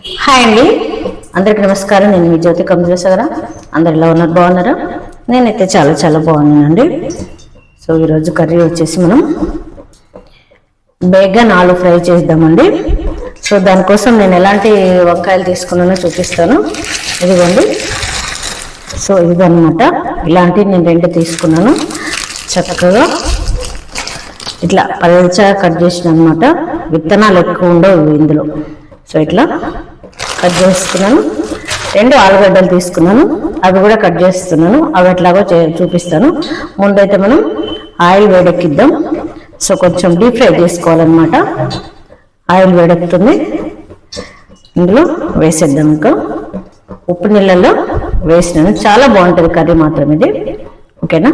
Hi అండి. అందరికి నమస్కారం. నేను మీ జ్యోతి కంజేశ్వర అందరు ఎలా ఉన్నారు? బాగున్నారా? నేనైతే చాలా చాలా బాగున్నానండి. సో ఈరోజు కర్రీ వచ్చేసి మనం బేగన్ ఆలు ఫ్రై చేద్దామండి. సో దానికోసం నేను ఎలాంటి వంకాయలు తీసుకున్నానో చూపిస్తాను. ఇదిగోండి. సో ఇదన్నమాట. ఇలాంటివి నేను రెండు తీసుకున్నాను. చక్కగా ఇట్లా పల్చగా కట్ చేసిన అనమాట విత్తనాలు ఎక్కువ ఉండవు ఇందులో. సో ఇట్లా కట్ చేస్తున్నాను. రెండు ఆలుగడ్డలు తీసుకున్నాను. అవి కూడా కట్ చేస్తున్నాను. అవి ఎట్లాగో చే- చూపిస్తాను. ముందైతే మనం ఆయిల్ వేడెక్కిద్దాం. సో కొంచెం డీప్ ఫ్రై చేసుకోవాలన్నమాట. ఆయిల్ వేడెక్కుతుంది. ఇందులో వేసేద్దాం ఇంకా. ఉప్పు నీళ్ళల్లో వేసినాను. చాలా బాగుంటుంది కర్రీ మాత్రం ఇది. ఓకేనా?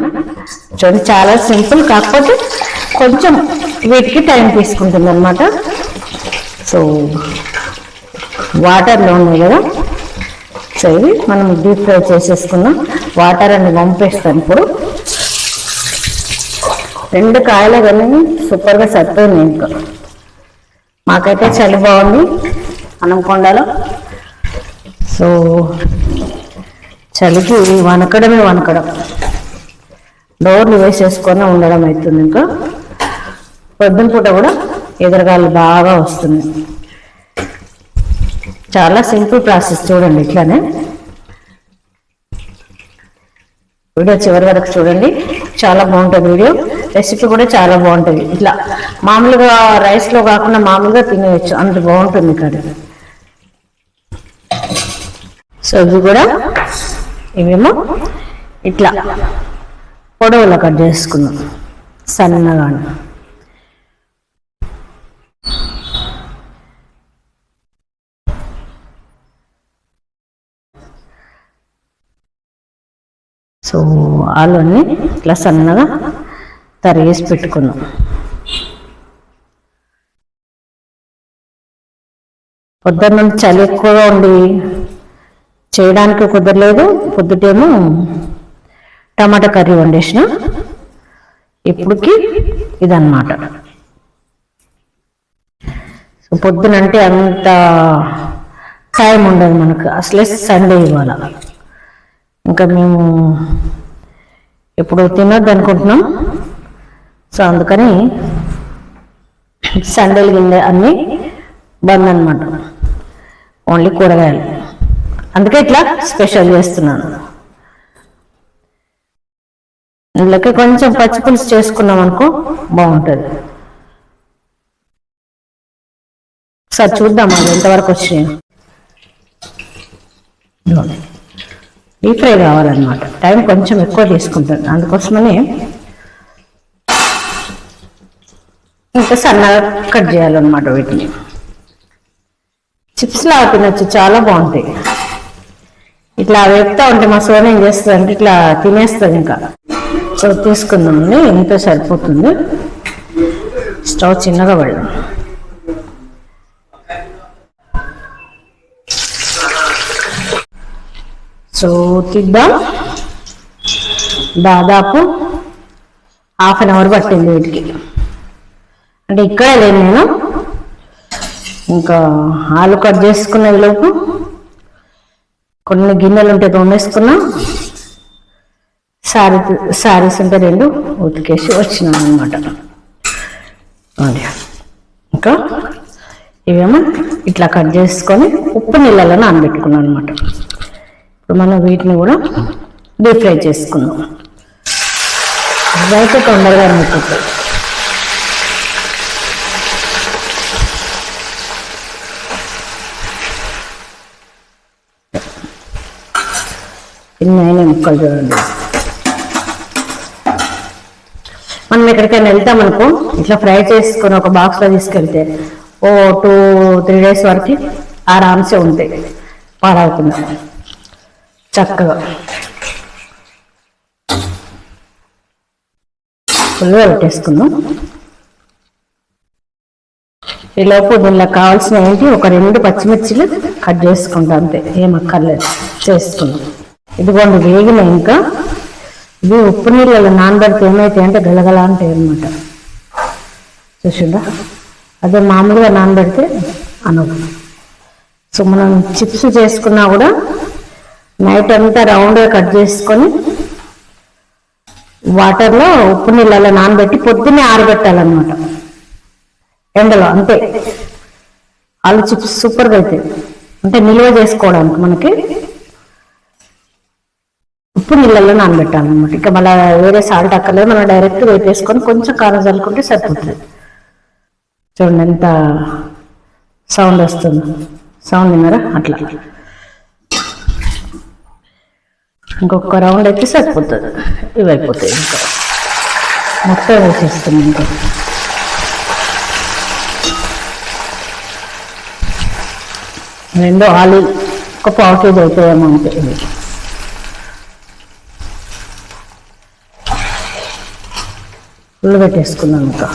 చూడండి చాలా సింపుల్ కాకపోతే కొంచెం వీటికి టైం తీసుకుంటుంది అనమాట సో వాటర్లో ఉన్నాయి కదా? సో ఇవి మనం డీప్ ఫ్రై చేసేసుకున్నాం వాటర్ అన్ని పంపేస్తాం ఇప్పుడు. రెండు కాయలు కానీ సూపర్గా సరిపోయింది ఇంకా. మాకైతే చలి బాగుంది. అనంకొండలో సో చలికి వనకడమే వనకడం. డోర్లు వేసేసుకొని ఉండడం అవుతుంది ఇంకా. పొద్దున పూట కూడా ఎదురుగాలు బాగా వస్తుంది. చాలా సింపుల్ ప్రాసెస్ చూడండి ఇట్లానే. వీడియో చివరి వరకు చూడండి. చాలా బాగుంటుంది వీడియో. రెసిపీ కూడా చాలా బాగుంటుంది. ఇట్లా మామూలుగా రైస్లో కాకుండా మామూలుగా తినేయచ్చు. అంత బాగుంటుంది కర్రీ సో ఇవి కూడా ఇవేమో ఇట్లా పొడవులో కట్ చేసుకున్నాం సన్నగా. సో ఆలుని ఇట్లా సన్నగా తరిగేసి పెట్టుకున్నాం. పొద్దున్న చలి ఎక్కువగా ఉండి చేయడానికి కుదరలేదు. పొద్దుటేమో టమాటా కర్రీ వండేసిన. ఇప్పుడుకి ఇదన్నమాట. సో పొద్దునంటే అంత టైం ఉండదు మనకు. అసలే సండే ఇవాళ. ఇంకా మేము ఎప్పుడు తినొద్దు అనుకుంటున్నాం. సో అందుకని సండేలు గిన్నె అన్నీ బంద్ అనమాట ఓన్లీ కూరగాయలు. అందుకే ఇట్లా స్పెషల్ చేస్తున్నాను. ఇందులోకి కొంచెం పచ్చి పులుసు చేసుకున్నాం అనుకో బాగుంటుంది. సార్ చూద్దాం అది ఎంతవరకు వచ్చినాయి. ఇదిగోండి. డీప్ ఫ్రై కావాలన్నమాట. టైం కొంచెం ఎక్కువ తీసుకుంటుంది అందుకోసమని ఇంకా సన్నగా కట్ చేయాలన్నమాట వీటిని. చిప్స్ లాగా తినొచ్చు. చాలా బాగుంటాయి. ఇట్లా వేపుతా ఉంటే మా సోన ఏం చేస్తుంది అంటే ఇట్లా తినేస్తుంది ఇంకా. సో తీసుకుందామండి. ఇంత సరిపోతుంది. స్టవ్ చిన్నగా పడదాం. సో దాదాపు హాఫ్ అన్ అవర్ పట్టింది వీటికి. అంటే ఇక్కడ లేదు నేను. ఇంకా ఆలు కట్ చేసుకున్న లోపు కొన్ని గిన్నెలు ఉంటే తోమేసుకున్నా. శారీ శారీస్ ఉంటే రెండు ఉతికేసి వచ్చినాను అనమాట ఇంకా ఇవేమో ఇట్లా కట్ చేసుకొని ఉప్పు నీళ్ళలో నానబెట్టుకున్నాను అనమాట ఇప్పుడు మనం వీటిని కూడా డీప్ ఫ్రై చేసుకుందాం. ఇదైతే తొందరగా అయిపోతుంది ఇన్ని ముక్కలు చూడండి. మనం ఎక్కడికైనా వెళ్తాం అనుకో ఇట్లా ఫ్రై చేసుకుని ఒక బాక్స్లో తీసుకెళ్తే ఓ టూ త్రీ డేస్ వరకు ఆరామ్సే ఉంటాయి. పాడవుతున్నాం చక్కగా. ఫుల్గా పెట్టేసుకుందాం. ఈలోపు దీనిలో కావాల్సిన ఏంటి? ఒక రెండు పచ్చిమిర్చిలు కట్ చేసుకుంటాం అంతే. ఏం అక్కర్లేదు. చేసుకుందాం. ఇదిగోండి వేగిన ఇంకా. ఇవి ఉప్పు నీళ్ళలో నానబెడితే ఏమైతే అంటే గలగల అంటాయి అనమాట చూసిందా? అదే మామూలుగా నానబెడితే అనవు. సో మనం చిప్స్ చేసుకున్నా కూడా నైట్ అంతా రౌండ్గా కట్ చేసుకొని వాటర్లో ఉప్పు నీళ్ళలో నానబెట్టి పొద్దున్నే ఆరబెట్టాలన్నమాట. ఎండలో అంతే. ఆలు చిప్స్ సూపర్గా అవుతాయి అంటే నిల్వ చేసుకోవడానికి మనకి ఉప్పు నీళ్ళల్లో నానబెట్టాలన్నమాట. ఇక మళ్ళీ వేరే సాల్ట్ అక్కర్లేదు మనం డైరెక్ట్ వేపేసుకొని కొంచెం కారం చల్లుకుంటే సరిపోతుంది. చూడండి ఎంత సౌండ్ వస్తుంది. సౌండ్ విన్నారా? అట్లా. ఇంకొక రౌండ్ అయితే సరిపోతుంది. ఇవి అయిపోతాయి ఇంకా. మొత్తం వేసేస్తాం ఇంకా. రెండు ఆలు ఒక పావు కేజీ అవుతాయేమో అంటే ఫుల్ పెట్టేసుకున్నాం ఇంకా.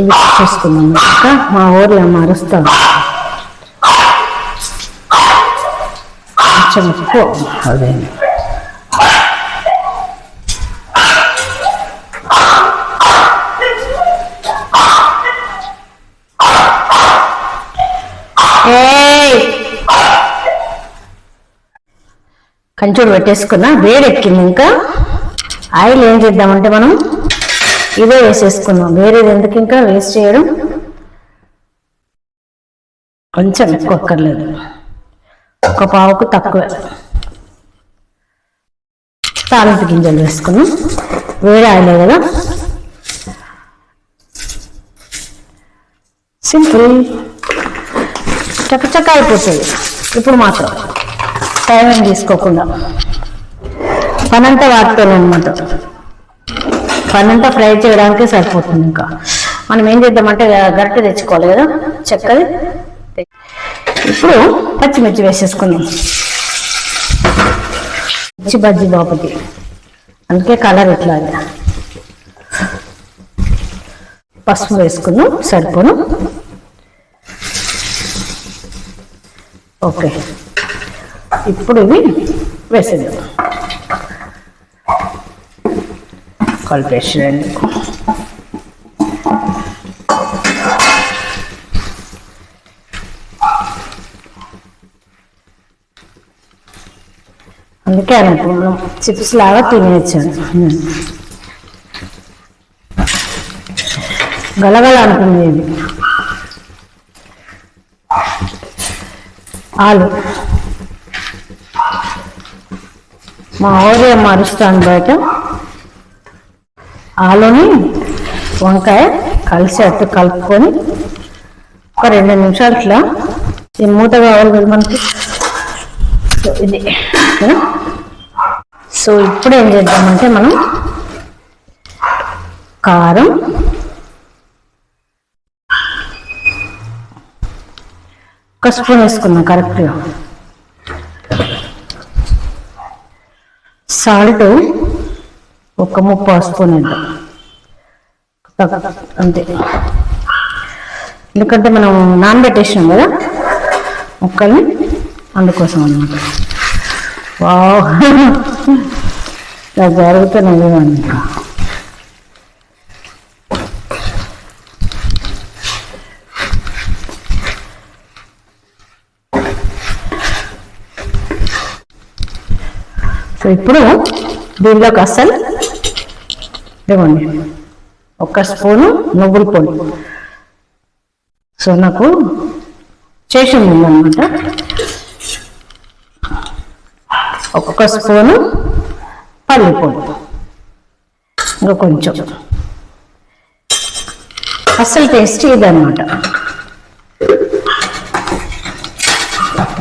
ఇవి చేసుకున్నాం ఇంకా. మా ఊర్లో అమ్మ అరుస్తాం కొంచెం ఉప్పు అదే ఏయ్! కంచోడు పెట్టేసుకున్నా వేడెక్కింది ఇంకా ఆయిల్ ఏం చేద్దామంటే మనం ఇదే వేసేసుకుందాం వేరేది ఎందుకు ఇంకా వేస్ట్ చేయడం కొంచెం ఎక్కువ అక్కర్లేదు. ఒక పావుకు తక్కువ. తాలింపు గింజలు వేసుకుని వేరే ఆయిలే కదా. సింపుల్. చక్కచక్క అయిపోతుంది. ఇప్పుడు మాత్రం టైం ఏం తీసుకోకుండా. పనంతా వాటితోనే అనమాట పనంతా ఫ్రై చేయడానికే సరిపోతుంది ఇంకా. మనం ఏం చేద్దామంటే గరిటె తెచ్చుకోవాలి కదా చక్కది. ఇప్పుడు పచ్చిమిర్చి వేసేసుకుందాం. మిర్చి బజ్జి లోపలికి. అందుకే కలర్ ఇట్లా పసుపు వేసుకుందాం సరిపోను. ఓకే. ఇప్పుడు ఇవి వేసేద్దాం. కలిపేసేయండి అందుకే అనుకున్నాం చిప్స్ లాగా తినేయచ్చాను గలగల అనుకుంది ఇది ఆలు. మా ఊరే మారుస్తాను బయట. ఆలుని వంకాయ కలిసి అట్టు కలుపుకొని ఒక రెండు నిమిషాలు ఇట్లా. ఈ మూత కావాలి కదా మనకి? ఇది. సో ఇప్పుడు ఏం చేద్దామంటే మనం కారం ఒక స్పూన్ వేసుకుందాం కరెక్ట్గా. సాల్ట్ ఒక ముప్పై స్పూన్ వేద్దాం అంతే. ఎందుకంటే మనం నానబెట్టేసినాం కదా ముక్కల్ని అందుకోసం అనమాట వావ్. ఇలా జరుగుతున్నది ఇంకా సో ఇప్పుడు దీనిలోకి అస్సలు ఇవ్వండి ఒక స్పూను నువ్వుల పొడి. సో నాకు చేసి ఉందన్నమాట. ఒక్కొక్క స్పూను పల్లి ఇంకా కొంచెం. అస్సలు టేస్ట్ ఇదన్నమాట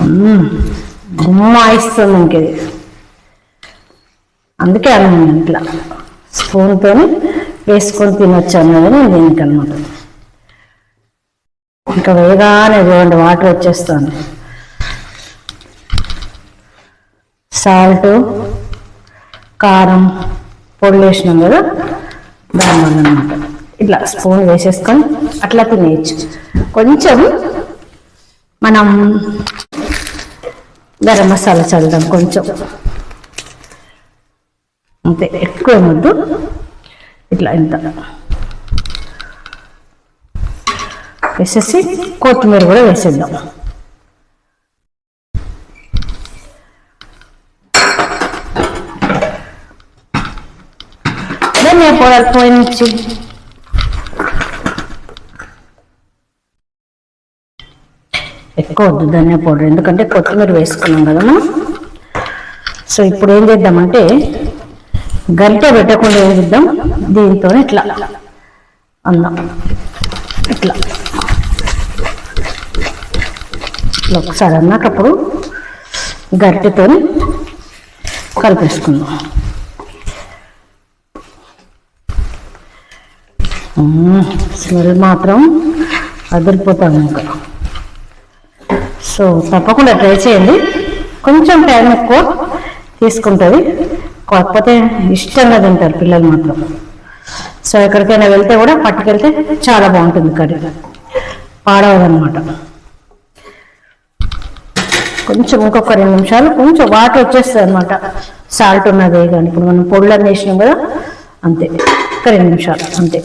మ్మ్. గుమ్మాయిస్తుంది ఇంకేది. అందుకే అన్నాను ఇంట్లో. స్పూన్తో వేసుకొని తినొచ్చు అన్నది నేను దీనికి అనమాట ఇంకా వేగానే చూడండి వాటర్ వచ్చేస్తుంది. సాల్ట్ కారం పొడి వేసినాం కదా దానివల్ల అనమాట ఇట్లా స్పూన్ వేసేసుకొని అట్లా తినేయచ్చు. కొంచెం మనం గరం మసాలా చల్లుదాం కొంచెం. అంతే ఎక్కువ వద్దు ఇట్లా ఇంత. వేసేసి కొత్తిమీర కూడా వేసేద్దాం. ధనియా పౌడర్ puente. ఎక్కువ వద్దు ధనియా పౌడర్. ఎందుకంటే కొత్తిమీర వేసుకున్నాం కదమ్మా సో ఇప్పుడు ఏం చేద్దామంటే గంట పెట్టకుండా ఏం చేద్దాం? దీంతో ఇట్లా. అందాం ఇట్లా. ఇట్లా ఒకసారి అన్నాకప్పుడు గరిటెతో కలిపేసుకుందాం. స్మెల్ మాత్రం అదిరిపోతాను ఇంకా. సో తప్పకుండా ట్రై చేయండి. కొంచెం టైం ఎక్కువ తీసుకుంటుంది. కాకపోతే ఇష్టంగా తింటారు పిల్లలు మాత్రం. సో ఎక్కడికైనా వెళ్తే కూడా పట్టుకెళ్తే చాలా బాగుంటుంది కర్రీ. పాడవదనమాట కొంచెం ఇంకొక రెండు నిమిషాలు. కొంచెం వాటర్ వచ్చేస్తుంది అనమాట సాల్ట్ ఉన్నదే కానీ ఇప్పుడు మనం పొడులు వేసినాం కదా అంతే. ఒక రెండు నిమిషాలు అంతే.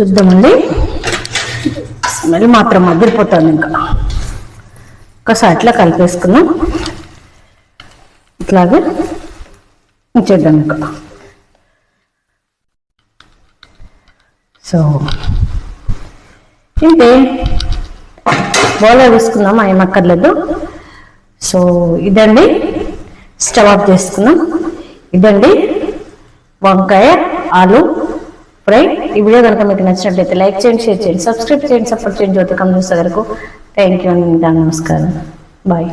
చూద్దామండి. స్మెల్ మాత్రం మగ్గిరిపోతుంది ఇంకా. ఒకసారి అట్లా కలిపేసుకున్నాం ఇట్లాగే ఉంచేద్దాం ఇంకా. సో ఇంతే బౌల్లో ఏం అక్కర్లేదు. సో ఇదండి. స్టవ్ ఆఫ్ చేసుకున్నాం ఇదండి వంకాయ ఆలు రైట్ ఈ వీడియో కనుక మీకు నచ్చినట్లయితే లైక్ చేయండి షేర్ చేయండి సబ్స్క్రైబ్ చేయండి సపోర్ట్ చేయండి జ్యోతికం చూసే వరకు థ్యాంక్ యూ అండి నమస్కారం. బాయ్